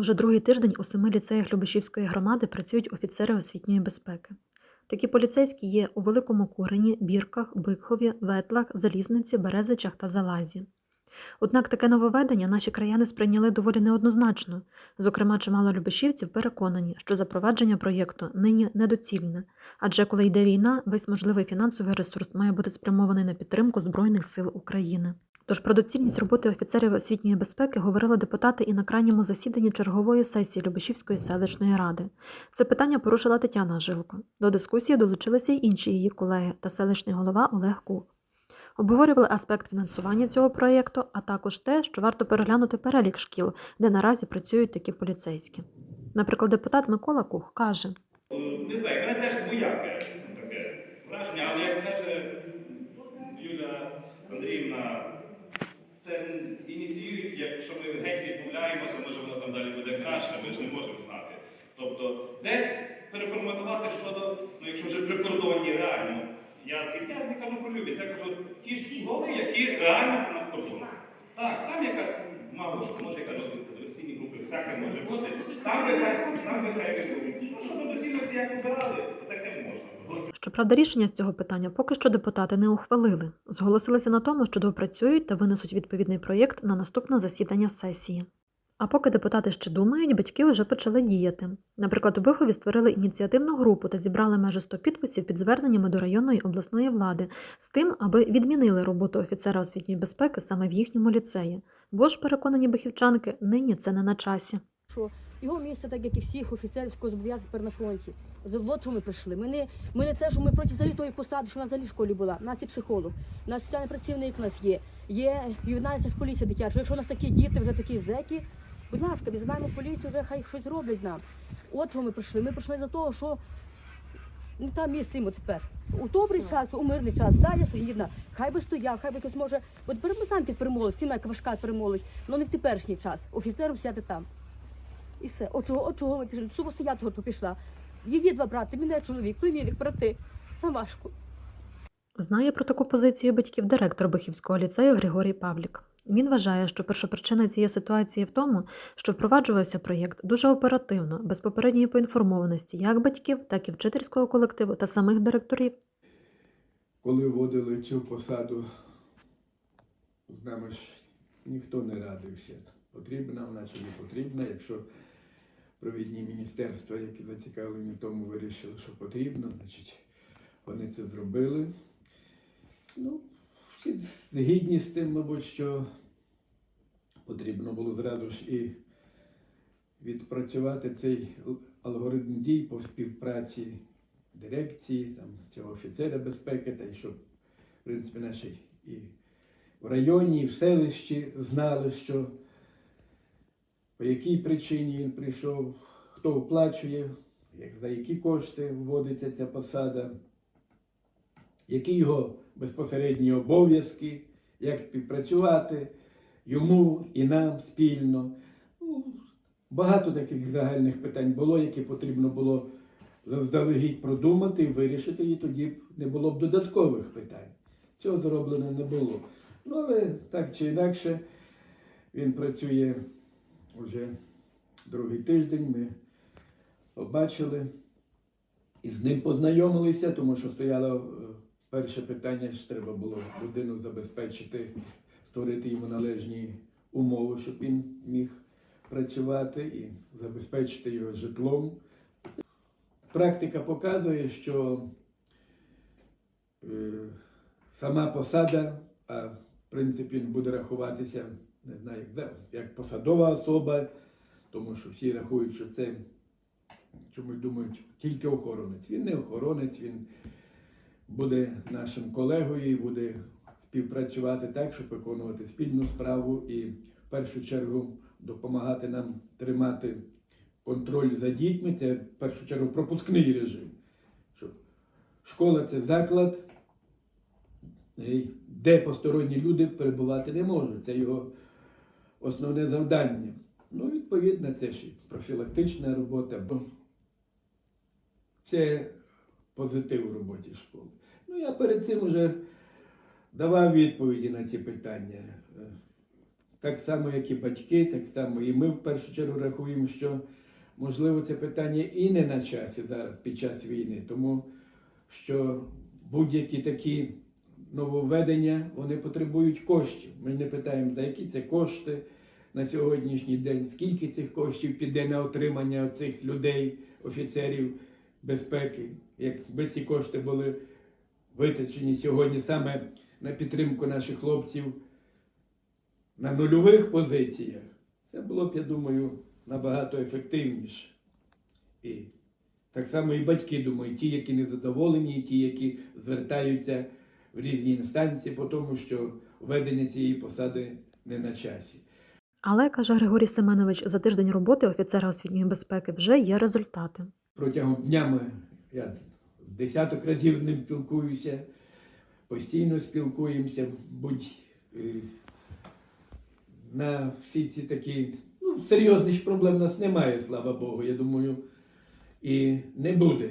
Уже другий тиждень у семи ліцеях Любешівської громади працюють офіцери освітньої безпеки. Такі поліцейські є у Великому Курені, Бірках, Бикхові, Ветлах, Залізниці, Березичах та Залазі. Однак таке нововведення наші краяни сприйняли доволі неоднозначно. Зокрема, чимало любешівців переконані, що запровадження проєкту нині недоцільне, адже коли йде війна, весь можливий фінансовий ресурс має бути спрямований на підтримку Збройних сил України. Тож про доцільність роботи офіцерів освітньої безпеки говорили депутати і на крайньому засіданні чергової сесії Любешівської селищної ради. Це питання порушила Тетяна Жилко. До дискусії долучилися й інші її колеги та селищний голова Олег Кух. Обговорювали аспект фінансування цього проєкту, а також те, що варто переглянути перелік шкіл, де наразі працюють такі поліцейські. Наприклад, депутат Микола Кух каже: Не знаю, мене теж двояке таке враження, але як каже Юля Андріївна, це ініціюють, якщо ми геть відмовляємося, може воно там далі буде краще, ми ж не можемо знати. Тобто десь переформатувати щодо, ну якщо вже прикордонні реально, я я не кажу про любі, це кажу ті ж школи, які реально понад кордоном. Так, там якась малушка, може якась диверсійні групи, всяке може бути. Там би там би хай відбудуть. Ну, щодо доцільності, як обирали, то таке можна. Щоправда, рішення з цього питання поки що депутати не ухвалили. Зголосилися на тому, що доопрацюють та винесуть відповідний проєкт на наступне засідання сесії. А поки депутати ще думають, батьки вже почали діяти. Наприклад, у Бихові створили ініціативну групу та зібрали майже 100 підписів під зверненнями до районної обласної влади з тим, аби відмінили роботу офіцера освітньої безпеки саме в їхньому ліцеї. Бо ж переконані бихівчанки, нині це не на часі. Його місце, так як і всіх офіцерського зобов'язань тепер на фронті. От що ми прийшли. Ми не, ми не те, що ми проти взагалі тої посади, що вона взагалі в школі була. У нас є психолог, у нас соціальний працівник у нас є, є ювенальна з поліція дитяча. Якщо у нас такі діти, вже такі зеки, будь ласка, візьмемо поліцію, вже хай щось роблять нам. От що ми прийшли. Ми прийшли за того, що не там місце йому тепер. У добрий час, у мирний час, да, я згідна. Хай би стояв, хай би хтось може. От перемисанти перемолить, стіна важка перемолить, але не в теперішній час. Офіцером сяти там. І все. От чого, от чого ми пішли? Сумо стояти то пішла. Її два брати, мене чоловік, племінник, брати. Важко. Знає про таку позицію батьків директор Бихівського ліцею Григорій Павлік. Він вважає, що першопричина цієї ситуації в тому, що впроваджувався проєкт дуже оперативно, без попередньої поінформованості як батьків, так і вчительського колективу та самих директорів. коли вводили цю посаду, з нами ж ніхто не радився. Потрібна вона чи не потрібна, якщо провідні міністерства, які зацікавлені в тому, вирішили, що потрібно, значить вони це зробили. Ну, всі згідні з тим, мабуть, що потрібно було зразу ж і відпрацювати цей алгоритм дій по співпраці дирекції, там, цього офіцера безпеки, та й щоб, в принципі, наші і в районі, і в селищі знали, що по якій причині він прийшов, хто оплачує, за які кошти вводиться ця посада, які його безпосередні обов'язки, як співпрацювати йому і нам спільно. Ну, багато таких загальних питань було, які потрібно було заздалегідь продумати і вирішити, і тоді б не було б додаткових питань. Цього зроблено не було. Ну, але так чи інакше, він працює вже другий тиждень. Ми побачили і з ним познайомилися, тому що стояло е, перше питання, що треба було людину забезпечити, створити йому належні умови, щоб він міг працювати і забезпечити його житлом. Практика показує, що е, сама посада, а в принципі він буде рахуватися, не знаю, як як посадова особа, тому що всі рахують, що це чомусь думають тільки охоронець. Він не охоронець, він буде нашим колегою і буде співпрацювати так, щоб виконувати спільну справу і в першу чергу допомагати нам тримати контроль за дітьми, це в першу чергу пропускний режим. Школа це заклад, де посторонні люди перебувати не можуть. Це його основне завдання. Ну, відповідно, це ж профілактична робота, бо це позитив у роботі школи. Ну, я перед цим вже давав відповіді на ці питання. Е, так само, як і батьки, так само і ми в першу чергу рахуємо, що можливо це питання і не на часі зараз під час війни, тому що будь-які такі нововведення вони потребують коштів. Ми не питаємо, за які це кошти на сьогоднішній день, скільки цих коштів піде на отримання цих людей, офіцерів безпеки, якби ці кошти були витрачені сьогодні саме на підтримку наших хлопців на нульових позиціях, це було б, я думаю, набагато ефективніше. І так само і батьки думаю, ті, які не задоволені, ті, які звертаються в різні інстанції, по тому що введення цієї посади не на часі. Але, каже Григорій Семенович, за тиждень роботи офіцера освітньої безпеки вже є результати. Протягом днями я десяток разів з ним спілкуюся, постійно спілкуємося, будь е, на всі ці такі, ну, серйозних проблем у нас немає, слава Богу, я думаю, і не буде.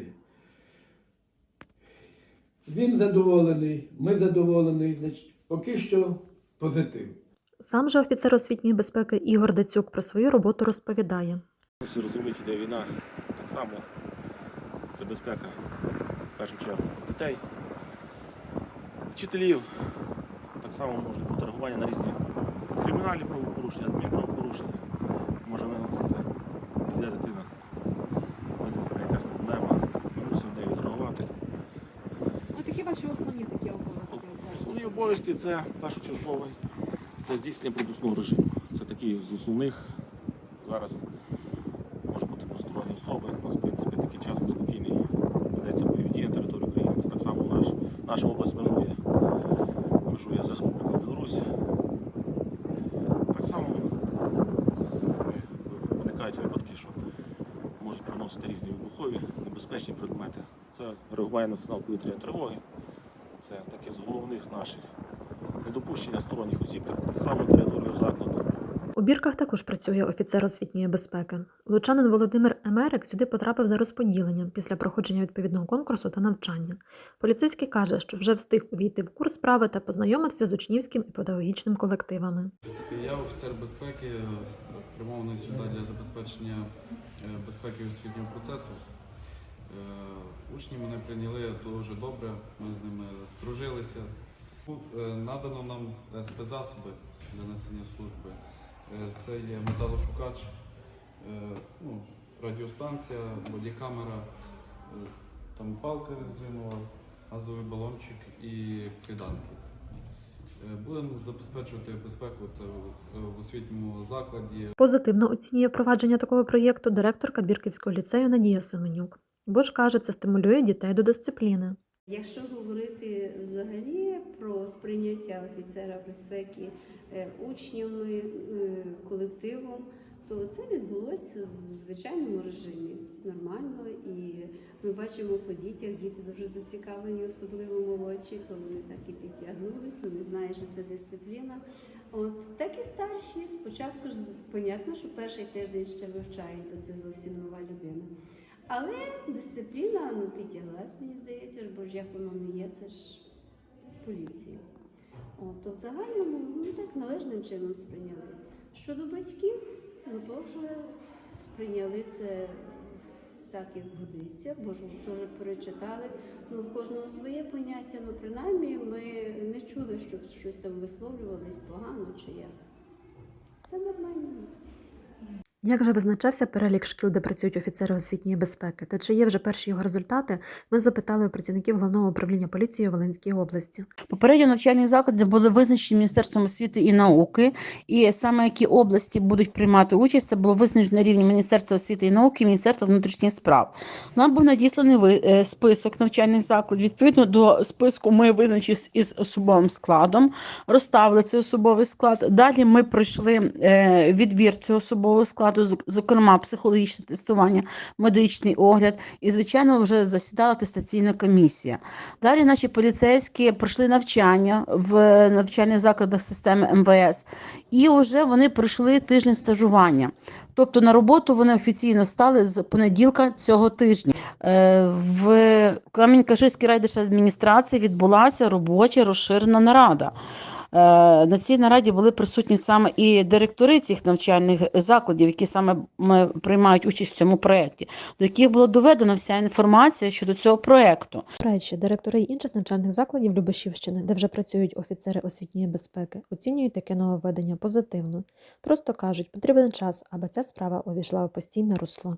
Він задоволений, ми задоволені, значить, поки що позитив. Сам же офіцер освітньої безпеки Ігор Дацюк про свою роботу розповідає. Всі розуміють, іде війна. Так само це безпека в першу чергу дітей, вчителів. Так само може бути реагування на різні кримінальні правопорушення, адмінправопорушення. Може виникнути, йде дитина, виникне якась проблема, ми мусимо на неї відреагувати. Ну, такі ваші основні такі обов'язки. зараз. Свої обов'язки це першочерговий, це здійснення пропускного режиму. Це такі з основних зараз може бути посторонні особи. У нас, в принципі, такий час неспокійний ведеться бойові дії на території України. Це так само наш, наша область межує. Межує з Республікою Білорусь. Так само виникають випадки, що можуть приносити різні вибухові, небезпечні предмети. Це реагування на сигнал повітряної тривоги. Це таке з головних наших недопущення сторонніх осіб так само територію закладу. У бірках також працює офіцер освітньої безпеки. Лучанин Володимир Емерик сюди потрапив за розподіленням після проходження відповідного конкурсу та навчання. Поліцейський каже, що вже встиг увійти в курс справи та познайомитися з учнівським і педагогічним колективами. Я офіцер безпеки, спрямований сюди для забезпечення е, безпеки освітнього процесу. Е, Учні мене прийняли дуже добре, ми з ними здружилися. Тут е, надано нам е, спецзасоби для несення служби. Це є металошукач, ну, радіостанція, бодікамера, там палка резинова, газовий балончик і киданки. Будемо забезпечувати безпеку в освітньому закладі. Позитивно оцінює впровадження такого проєкту директорка Бірківського ліцею Надія Семенюк. Бо ж каже, це стимулює дітей до дисципліни. Якщо говорити взагалі про сприйняття офіцера безпеки е, учнями, е, колективом, то це відбулося в звичайному режимі нормально. І ми бачимо по дітях, діти дуже зацікавлені, особливо молодші, то вони так і підтягнулися, вони знають, що це дисципліна. От так і старші. Спочатку ж понятно, що перший тиждень ще вивчають, бо це зовсім нова людина. Але дисципліна ну, підтяглась, мені здається, бо ж як воно не є, це ж поліція. От, то в загальному ну, так належним чином сприйняли. Щодо батьків, ну то вже сприйняли це так, як годиться, бо ж теж перечитали. Ну, в кожного своє поняття, ну принаймні ми не чули, щоб щось там висловлювались погано чи як. Все нормально. Як же визначався перелік шкіл, де працюють офіцери освітньої безпеки, та чи є вже перші його результати, ми запитали у працівників головного управління поліції у Волинській області. Попередньо навчальні заклади були визначені Міністерством освіти і науки, і саме які області будуть приймати участь, це було визначено на рівні Міністерства освіти і науки і Міністерства внутрішніх справ. Нам був надісланий е, список навчальних закладів. Відповідно до списку, ми визначились із особовим складом, розставили цей особовий склад. Далі ми пройшли е, відбір цього особового складу, зок- зокрема психологічне тестування, медичний огляд, і звичайно вже засідала атестаційна комісія. Далі наші поліцейські пройшли навчання в навчальних закладах системи МВС, і вже вони пройшли тиждень стажування. Тобто на роботу вони офіційно стали з понеділка цього тижня. Е, В Камінь-Каширській райдержадміністрації відбулася робоча розширена нарада. На цій нараді були присутні саме і директори цих навчальних закладів, які саме приймають участь в цьому проєкті, до яких було доведена вся інформація щодо цього проєкту. Речі, директори інших навчальних закладів Любешівщини, де вже працюють офіцери освітньої безпеки, оцінюють таке нововведення позитивно. Просто кажуть, потрібен час, аби ця справа увійшла у постійне русло.